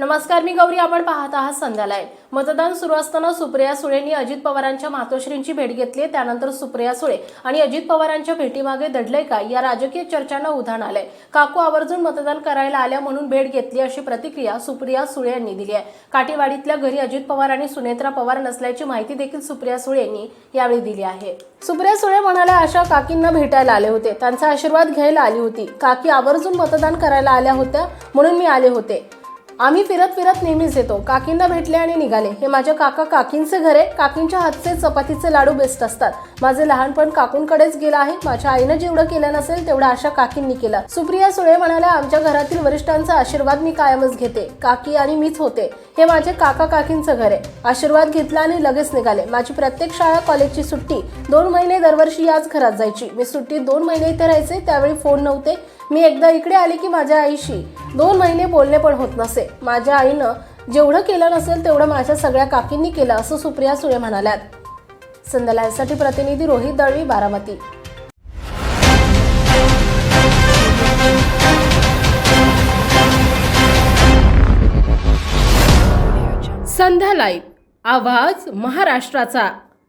नमस्कार मी गौरी. आपण पाहत आहात संध्याला मतदान सुरू असताना सुप्रिया सुळेंनी अजित पवारांच्या मातोश्रींची भेट घेतली. त्यानंतर सुप्रिया सुळे आणि अजित पवारांच्या भेटीमागे दडलंय का या राजकीय चर्चांना उधाण आलंय. काकू आवर्जून मतदान करायला आल्या म्हणून भेट घेतली अशी प्रतिक्रिया सुप्रिया सुळे यांनी दिली आहे. काटेवाडीतल्या घरी अजित पवार आणि सुनेत्रा पवार नसल्याची माहिती देखील सुप्रिया सुळे यांनी यावेळी दिली आहे. सुप्रिया सुळे म्हणाल्या अशा काकींना भेटायला आले होते. त्यांचा आशीर्वाद घ्यायला आली होती. काकी आवर्जून मतदान करायला आल्या होत्या म्हणून मी आले होते. आम्ही फिरत फिरत नेहमीच येतो. काकींना भेटले आणि निघाले. हे माझ्या काका काकींचे घर आहे. काकींच्या हातचे चपातीचे लाडू बेस्ट असतात. माझे लहानपण काकूंकडेच गेलं आहे. माझ्या आईनं जेवढं केलं नसेल तेवढं आशा काकींनी केलं. सुप्रिया सुळे म्हणाल्या आमच्या घरातील वरिष्ठांचा आशीर्वाद मी कायमच घेते. काकी आणि मीच होते. हे माझे काका काकींचं घर आहे. आशीर्वाद घेतला आणि लगेच निघाले. माझी प्रत्येक शाळा कॉलेजची सुट्टी. दोन महिने दरवर्षी याच घरात जायची. मी सुट्टीत दोन महिने इथे राहायचे. त्यावेळी फोन नव्हते. मी एकदा इकडे आले की माझ्या आईशी. दोन महिने बोलणे पण होत नसे. माझ्या आईनं जेवढं केलं नसेल तेवढं माझ्या सगळ्या काकींनी केलं असं सुप्रिया सुळे म्हणाल्यात. संदलायसाठी प्रतिनिधी रोहित दळवी बारामती. संध्या लाईव्ह. आवाज महाराष्ट्राचा.